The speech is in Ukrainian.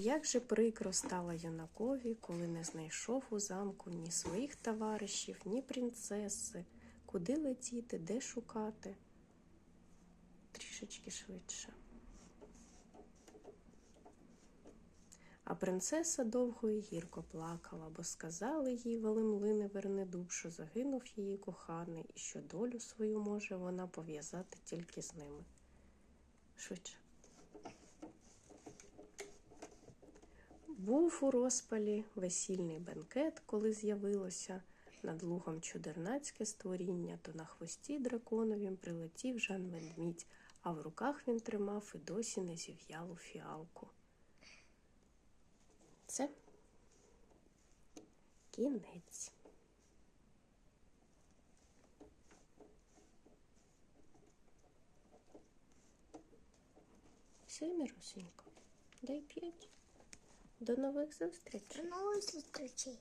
Як же прикро стало юнакові, коли не знайшов у замку ні своїх товаришів, ні принцеси, куди летіти, де шукати. Трішечки швидше. А принцеса довго і гірко плакала, бо сказали їй велимлини Вернедуб, що загинув її коханий, і що долю свою може вона пов'язати тільки з ними. Швидше. Був у розпалі весільний бенкет, коли з'явилося над лугом чудернацьке створіння, то на хвості драконовім прилетів Жан Ведмідь, а в руках він тримав і досі не зів'ялу фіалку. Це кінець. Все, Мірусенько, дай п'ять. До нових зустрічей. До нових зустрічей.